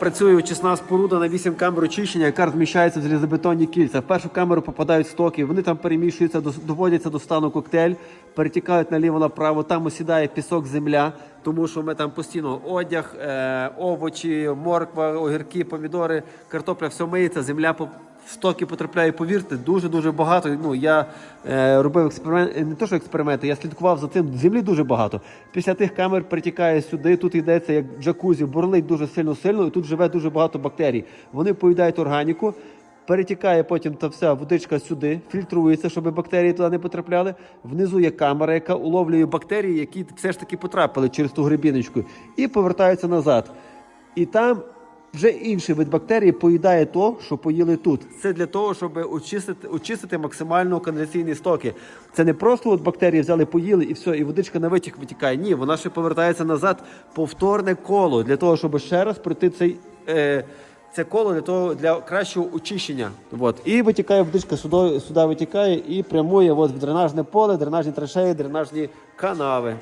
працює очисна споруда на 8 камер очищення, яка розміщається в залізобетонні кільця. В першу камеру попадають стоки, вони там перемішуються, доводяться до стану коктейль, перетікають наліво направо. Там осідає пісок, земля, тому що ми там постійно одяг, е, овочі, морква, огірки, помідори, картопля, все миється, земля. Стоки потрапляє, повірте, дуже дуже багато. Ну я е, робив експеримент, не то, що експерименти, я слідкував за цим. Землі дуже багато. Після тих камер притікає сюди. Тут йдеться як джакузі, бурлить дуже сильно сильно, і тут живе дуже багато бактерій. Вони поїдають органіку. Перетікає потім та вся водичка сюди, фільтрується, щоб бактерії туди не потрапляли. Внизу є камера, яка уловлює бактерії, які все ж таки потрапили через ту грибіночку, і повертаються назад. І там вже інший вид бактерій поїдає то, що поїли тут. Це для того, щоб очистити, очистити максимально каналізаційні стоки. Це не просто от бактерії взяли, поїли і все, і водичка на витік витікає. Ні, вона ще повертається назад повторне коло для того, щоб ще раз пройти цей. Е, це коло для того для кращого очищення. От. І витікає водичка сюди, сюди витікає і прямує от в дренажне поле, дренажні траншеї, дренажні канави.